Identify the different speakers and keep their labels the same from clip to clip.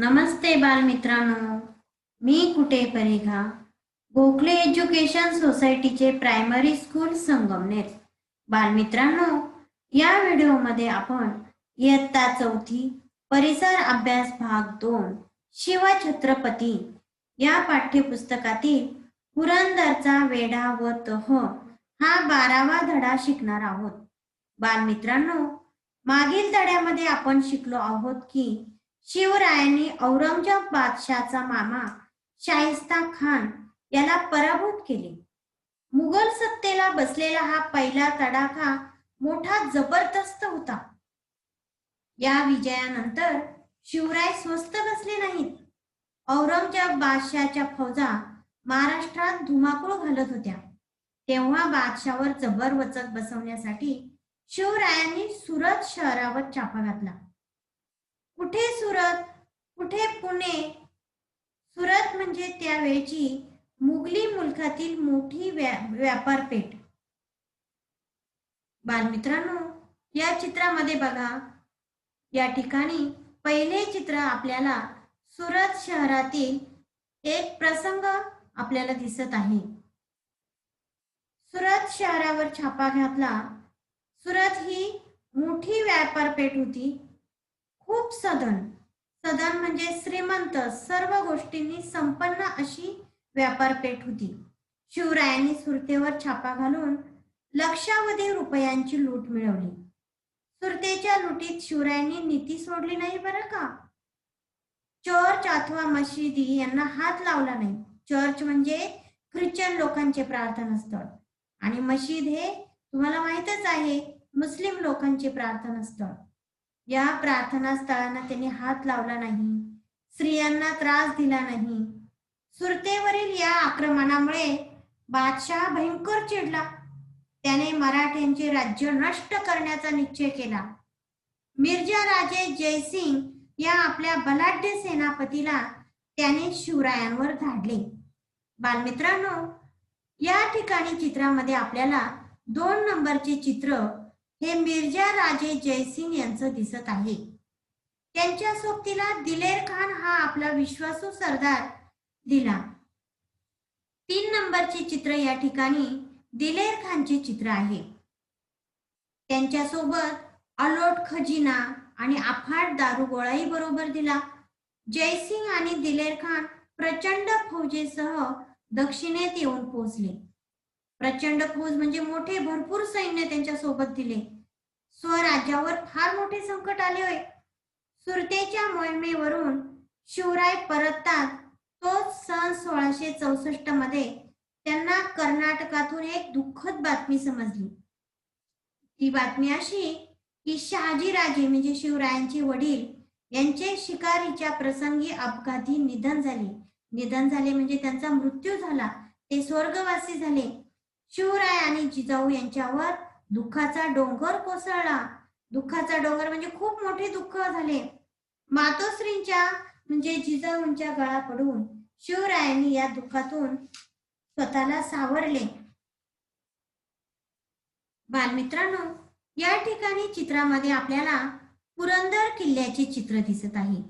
Speaker 1: नमस्ते बालमित्रांनो. मी कुठे परेघा? गोखले एज्युकेशन सोसायटीचे प्रायमरी स्कूल संगमनेर. बालमित्रांनो या व्हिडिओमध्ये आपण इयत्ता चौथी परिसर अभ्यास भाग दोन शिवछत्रपती या पाठ्यपुस्तकातील पुरंदरचा वेढा व तह हा बारावा धडा शिकणार आहोत. बालमित्रांनो मागील धड्यामध्ये आपण शिकलो आहोत की शिवरायांनी औरंगजेब बादशाचा मामा शाहिस्ता खान याला पराभूत केले. मुघल सत्तेला बसलेला हा पहिला तडाखा मोठा जबरदस्त होता. या विजयानंतर शिवराय स्वस्त बसले नाहीत. औरंगजेब बादशाच्या फौजा महाराष्ट्रात धुमाकूळ घालत होत्या. तेव्हा बादशावर जबर वचक बसवण्यासाठी शिवरायांनी सुरत शहरावर चापा घातला. कुठे सुरत? कुठे पुणे? सुरत म्हणजे त्यावेळची मुघली मुलखातील मोठी व्या व्यापारपेठ. बालमित्रांनो या चित्रामध्ये बघा. या ठिकाणी पहिले चित्र आपल्याला सुरत शहरातील एक प्रसंग आपल्याला दिसत आहे. सुरत शहरावर छापा घातला. सुरत ही मोठी व्यापारपेठ होती. खूप सदन. सदन म्हणजे श्रीमंत सर्व गोष्टींनी संपन्न अशी व्यापारपेठ होती. शिवरायांनी सुरतेवर छापा घालून लक्षावधी रुपयांची लूट मिळवली. सुरतेच्या लुटीत शिवरायांनी नीती सोडली नाही बरं का? चर्च अथवा मशिदी यांना हात लावला नाही. चर्च म्हणजे ख्रिश्चन लोकांचे प्रार्थनास्थळ आणि मशीद हे तुम्हाला माहितच आहे मुस्लिम लोकांचे प्रार्थनास्थळ या प्रार्थना स्थळांना त्यांनी हात लावला नाही. स्त्रियांना त्रास दिला नाही. सुरतेवरील या आक्रमणामुळे बादशाह भयंकर चिडला. त्याने मराठ्यांचे राज्य नष्ट करण्याचा निश्चय केला. मिर्जा राजे जयसिंग या आपल्या बलाढ्य सेनापतीला त्याने शिवरायांवर धाडले बालमित्रांनो या ठिकाणी चित्रामध्ये आपल्याला दोन नंबरचे चित्र हे मिर्जा राजे जयसिंग यांचं दिसत आहे. त्यांच्या सोबतीला दिलेर खान हा आपला विश्वासू सरदार दिला. तीन नंबरचे चित्र या ठिकाणी दिलेर खानचे चित्र आहे. त्यांच्यासोबत अलोट खजिना आणि अफाट दारुगोळाही बरोबर दिला. जयसिंग आणि दिलेर खान प्रचंड फौजेसह दक्षिणेत येऊन पोहोचले. प्रचंड फौज म्हणजे मोठे भरपूर सैन्य त्यांच्यासोबत दिले. स्वराज्यावर फार मोठे संकट आले होय. सुरतेच्या मोहिमेवरून शिवराय परततात. तोच सन सोळाशे चौसष्टमध्ये त्यांना कर्नाटकातून एक दुःखद बातमी समजली. ती बातमी अशी की शहाजीराजे म्हणजे शिवरायांचे वडील यांचे शिकारीच्या प्रसंगी अपघाती निधन झाले. निधन झाले म्हणजे त्यांचा मृत्यू झाला. ते स्वर्गवासी झाले. शिवराय आणि जिजाऊ यांच्यावर दुःखाचा डोंगर कोसळला. दुःखाचा डोंगर म्हणजे खूप मोठे दुःख झाले. मातोश्रींच्या म्हणजे जिजाऊंच्या गळा पडून शिवरायांनी या दुःखातून स्वतःला सावरले. बालमित्रांनो या ठिकाणी चित्रामध्ये आपल्याला पुरंदर किल्ल्याचे चित्र दिसत आहे.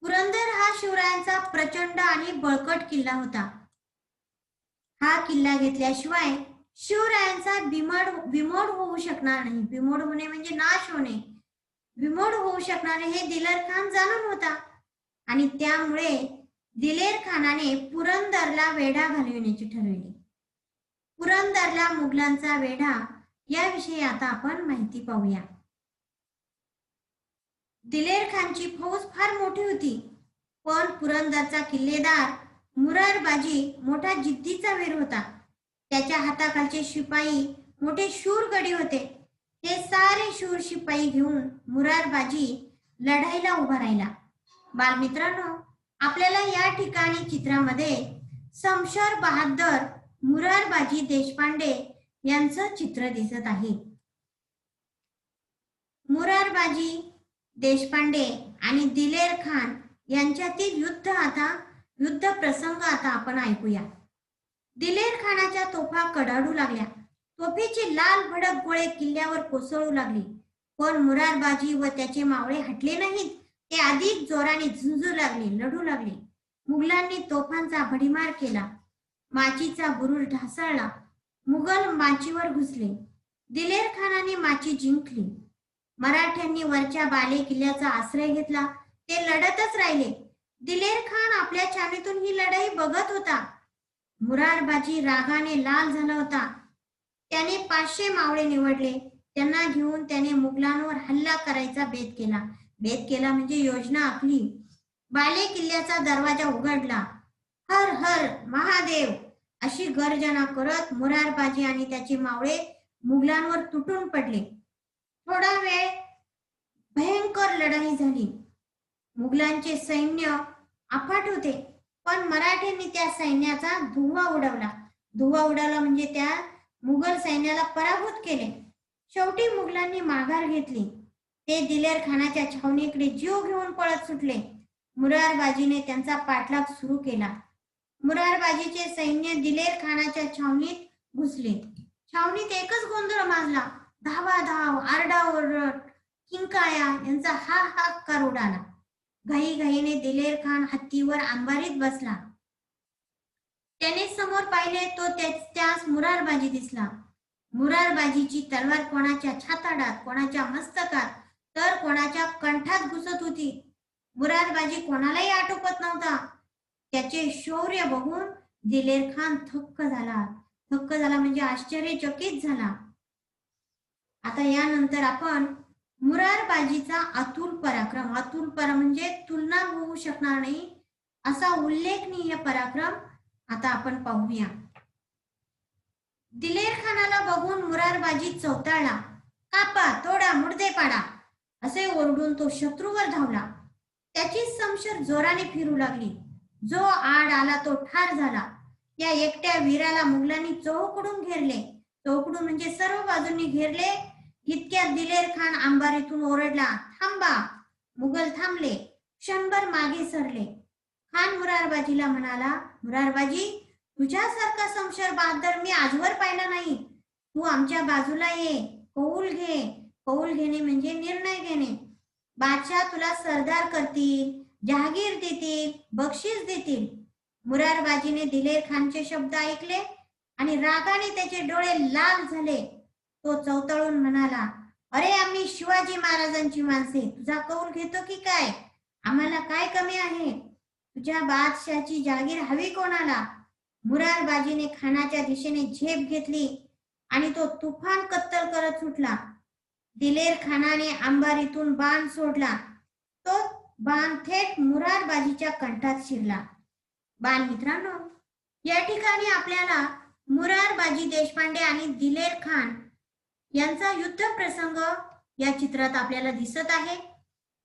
Speaker 1: पुरंदर हा शिवरायांचा प्रचंड आणि बळकट किल्ला होता. हा किल्ला घेतल्याशिवाय शिवरायांचा बिमड बिमोड होऊ शकणार नाही. बिमोड होणे म्हणजे नाश होणे. बिमोड होऊ शकणारे हे दिलेर खान जाणून होता. आणि त्यामुळे दिलेर खानाने पुरंदरला वेढा घालविण्याचे ठरविले. पुरंदरला मुघलांचा वेढा याविषयी आता आपण माहिती पाहूया. दिलेर खानची फौज फार मोठी होती. पण पुरंदरचा किल्लेदार मुरारबाजी मोठा जिद्दीचा वीर होता. त्याच्या हाताखालचे शिपाई मोठे शूर गडी होते. हे सारे शूर शिपाई घेऊन मुरारबाजी लढाईला उभा राहिला. बालमित्रांनो आपल्याला या ठिकाणी चित्रामध्ये समशर बहादर मुरारबाजी देशपांडे यांचं चित्र दिसत आहे. मुरारबाजी देशपांडे आणि दिलेर खान यांच्यातील युद्ध आता युद्ध प्रसंग आता आपण ऐकूया. दिलेर खानाच्या तोफा कडाडू लागल्या. तोफेचे लाल भडक गोळे किल्ल्यावर कोसळू लागले. पण मुरारबाजी व त्याचे मावळे हटले नाहीत. ते अधिक जोराने झुंजू लागले लढू लागले. मुघलांनी तोफांचा भडीमार केला. माचीचा बुरुज ढासळला. मुघल माचीवर घुसले. दिलेर खानाने माची जिंकली. मराठ्यांनी वरच्या बाले किल्ल्याचा आश्रय घेतला. ते लढतच राहिले. दिलेर खान आपल्या छानीतून ही लढाई बघत होता. मुरारबाजी रागाने लाल झाला होता. त्याने पाचशे मावळे निवडले. त्यांना घेऊन त्याने मुघलांवर हल्ला करायचा बेत केला. बेत केला म्हणजे योजना आखली. बाले किल्ल्याचा दरवाजा उघडला. हर हर महादेव! अशी गर्जना करत मुरारबाजी आणि त्याचे मावळे मुघलांवर तुटून पडले. थोडा वेळ भयंकर लढाई झाली. मुघलांचे सैन्य अफाट होते. पण मराठ्यांनी त्या सैन्याचा धुव्वा उडवला. धुव्वा उडवला म्हणजे त्या मुघल सैन्याला पराभूत केले. शेवटी मुघलांनी माघार घेतली. ते दिलेर खानाच्या छावणीकडे जीव घेऊन पळत सुटले. मुरारबाजीने त्यांचा पाठलाग सुरू केला. मुरारबाजीचे सैन्य दिलेर खानाच्या छावणीत घुसले. छावणीत एकच गोंधळ माजला. धावा धाव आरडाओरड किंकाया यांचा हा हाकार उडाला घाई घाईने दिलेर खान हत्तीवर अंबारीत बसला. त्याने समोर पाहिले तो त्यास मुरारबाजी दिसला. मुरारबाजीची तलवार कोणाच्या छाताडात कोणाच्या मस्तकात तर कोणाच्या कंठात घुसत होती. मुरारबाजी कोणालाही आटोपत नव्हता. त्याचे शौर्य बघून दिलेर खान थक्क झाला. थक्क झाला म्हणजे आश्चर्यचकित झाला. आता यानंतर आपण मुरारबाजीचा अतुल पराक्रम. अतुल पर म्हणजे तुलना होऊ शकणार नाही असा उल्लेखनीय पराक्रम आता आपण पाहूया. दिलेर खानाला बघून मुरारबाजी चौताळला. कापा तोडा मुडदे पाडा असे ओरडून तो शत्रूवर धावला. त्याची समशर जोराने फिरू लागली. जो आड आला तो ठार झाला. या एकट्या वीराला मुघलांनी चौकडून घेरले. चौकडून म्हणजे सर्व बाजूंनी घेरले. इतक्यात दिलेर खान अंबारीतून ओरडला थांबा. मुघल थांबले क्षणभर मागे सरले. खान मुरारबाजीला म्हणाला मुरारबाजी तुझ्यासारखा समशर बहादर मी आजवर पाहिला नाही. तू आमच्या बाजूला ये कौल घे. कौल घेणे म्हणजे निर्णय घेणे. बादशाह तुला सरदार करतील जहागीर देतील बक्षीस देतील. मुरारबाजीने दिलेर खानचे शब्द ऐकले आणि रागाने त्याचे डोळे लाल झाले. तो चौतळून म्हणाला अरे आम्ही शिवाजी महाराजांची माणसे तुझा कौल घेतो की काय? आम्हाला काय कमी आहे? तुझ्या बादशाची जागीर हवी कोणाला? मुरारबाजीने खानाच्या दिशेने झेप घेतली आणि तो तुफान कत्तल करत सुटला. दिलेर खानाने अंबारीतून बाण सोडला. तो बाण थेट मुरारबाजीच्या कंठात शिरला. बाल मित्रांनो या ठिकाणी आपल्याला मुरारबाजी देशपांडे आणि दिलेर खान यांचा युद्ध प्रसंग या चित्रात आपल्याला दिसत आहे.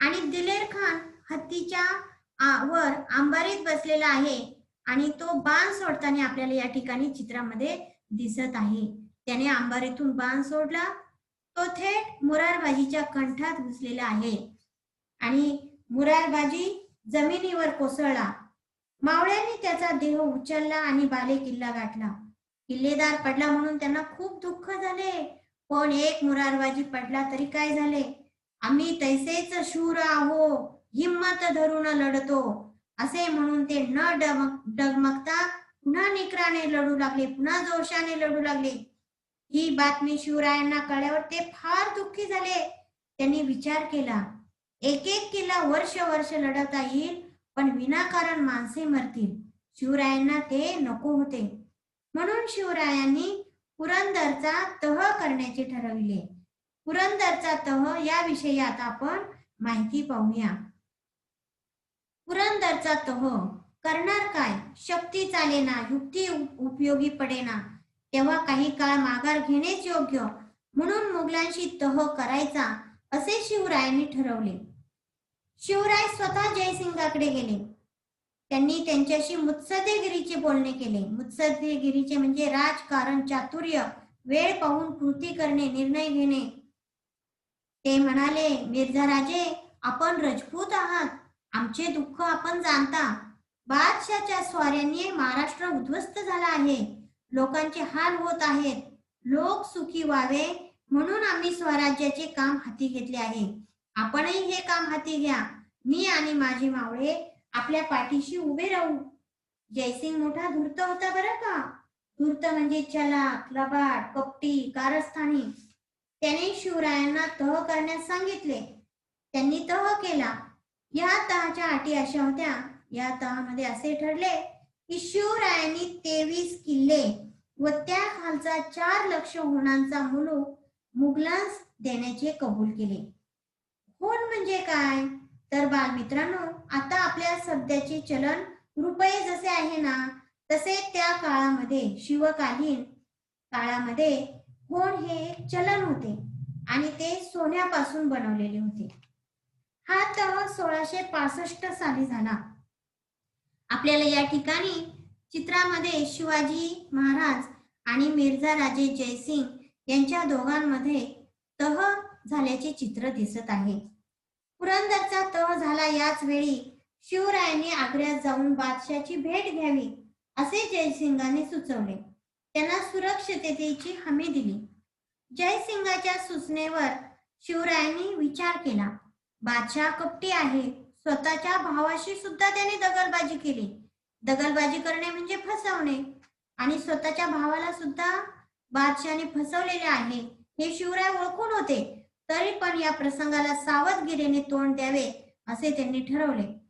Speaker 1: आणि दिलेर खान हत्तीच्या वर अंबारीत बसलेला आहे. आणि तो बाण सोडताना आपल्याला या ठिकाणी चित्रामध्ये दिसत आहे. त्याने अंबारीतून बाण सोडला. तो थेट मुरारबाजीच्या कंठात घुसलेला आहे. आणि मुरारबाजी जमिनीवर कोसळला. मावळ्यांनी त्याचा देह उचलला आणि बाले किल्ला गाठला. किल्लेदार पडला म्हणून त्यांना खूप दुःख झाले. पण एक मुरारबाजी पडला तरी काय झाले? आम्ही तैसेच शूर आहो हिम्मत धरून लढतो. असे म्हणून ते न डमक डगमगता पुन्हा निकराने लढू लागले पुन्हा जोशाने लढू लागले. ही बातमी शिवरायांना कळल्यावर ते फार दुःखी झाले. त्यांनी विचार केला एक एक किल्ला वर्ष वर्ष लढवता येईल पण विनाकारण माणसे मरतील. शिवरायांना ते नको होते. म्हणून शिवरायांनी पुरंदरचा तह करण्याचे ठरविले. पुरंदरचा तह या विषयात आपण माहिती पाहूया. पुरंदरचा तह करणार काय? शक्ती चालेना युक्ती उपयोगी पडेना. तेव्हा काही काळ माघार घेणेच योग्य. म्हणून मुघलांशी तह करायचा असे शिवरायांनी ठरवले. शिवराय स्वतः जयसिंगाकडे गेले. त्यांनी त्यांच्याशी मुत्सदेगिरीचे बोलणे केले. मुत्सदेगिरीचे म्हणजे राजकारण चातुर्य वेळ पाहून कृती करणे निर्णय घेणे. ते म्हणाले मिर्झा राजे आपण रजपूत आहात. आमचे दुःख आपण जाणता. बादशाच्या स्वाऱ्यांनी महाराष्ट्र उद्ध्वस्त झाला आहे. लोकांचे हाल होत आहेत. लोक सुखी व्हावे म्हणून आम्ही स्वराज्याचे काम हाती घेतले आहे. आपणही हे काम हाती घ्या. मी आणि माझे मावळे आपल्या पाठीशी उभे राहू. जयसिंग मोठा धूर्त होता बरं का? धूर्त म्हणजे चलाक लबाड कपटी कारस्थानी. त्याने शिवरायांना तह करण्यास सांगितले. त्यांनी तह केला. या तहाच्या अटी अशा होत्या. या तहामध्ये असे ठरले की शिवरायांनी तेवीस किल्ले व त्या खालचा चार लक्ष होणांचा मुलूक मुघलांस देण्याचे कबूल केले. होण म्हणजे काय? तर बालमित्रांनो आता आपल्या सध्याचे चलन रुपये जसे आहे ना तसे त्या काळामध्ये शिवकालीन काळामध्ये होण हे एक चलन होते आणि ते सोन्यापासून बनवलेले होते. हा तह सोळाशे पासष्ट साली झाला. आपल्याला या ठिकाणी चित्रामध्ये शिवाजी महाराज आणि मिर्झा राजे जयसिंग यांच्या दोघांमध्ये तह झाल्याचे चित्र दिसत आहे. पुरंदरचा तह झाला याच वेळी. शिवरायांनी आग्र्यात जाऊन बादशाची भेट घ्यावी असे जयसिंगाने सुचवले. त्यांना सुरक्षिततेची हमी दिली. जयसिंगाच्या सूचनेवर शिवरायांनी विचार केला. बादशाह कपटी आहे स्वतःच्या भावाशी सुद्धा त्याने दगलबाजी केली. दगलबाजी करणे म्हणजे फसवणे. आणि स्वतःच्या भावाला सुद्धा बादशाने फसवलेले आहे. हे शिवराय ओळखून होते. तरी पण या प्रसंगाला सावधगिरीने तोंड द्यावे असे त्यांनी ठरवले.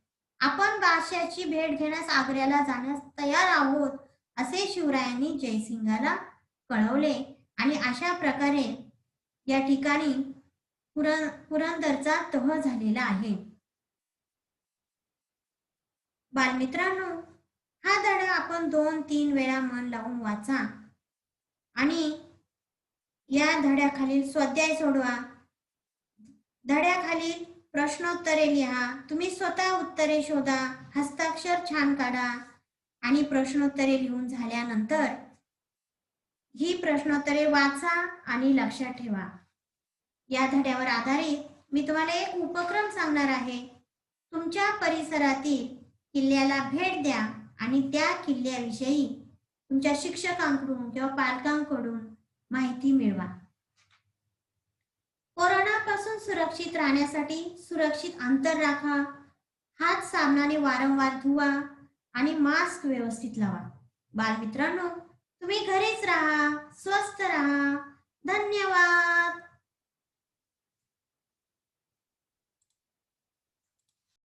Speaker 1: आपण बादशाची भेट घेण्यास आग्र्याला जाण्यास तयार आहोत असे शिवरायांनी जयसिंगाला कळवले. आणि अशा प्रकारे या ठिकाणी पुरं पुरंदरचा तह झालेला आहे. बालमित्रांनो हा धडा आपण दोन तीन वेळा मन लावून वाचा. आणि या धड्याखालील स्वाध्याय सोडवा. धड्याखाली प्रश्नोत्तरे लिहा. तुम्ही स्वतः उत्तरे शोधा. हस्ताक्षर छान काढा. आणि प्रश्नोत्तरे लिहून झाल्यानंतर ही प्रश्नोत्तरे वाचा आणि लक्षात ठेवा. या धड्यावर आधारित मी तुम्हाला एक उपक्रम सांगणार आहे. तुमच्या परिसरातील किल्ल्याला भेट द्या आणि त्या किल्ल्याविषयी तुमच्या शिक्षकांकडून किंवा पालकांकडून माहिती मिळवा. कोरोनापासून सुरक्षित राहण्यासाठी सुरक्षित अंतर राखा हात साबणाने वारंवार धुवा आणि मास्क व्यवस्थित लावा. बालमित्रांनो तुम्ही घरीच राहा स्वस्त राहा. धन्यवाद!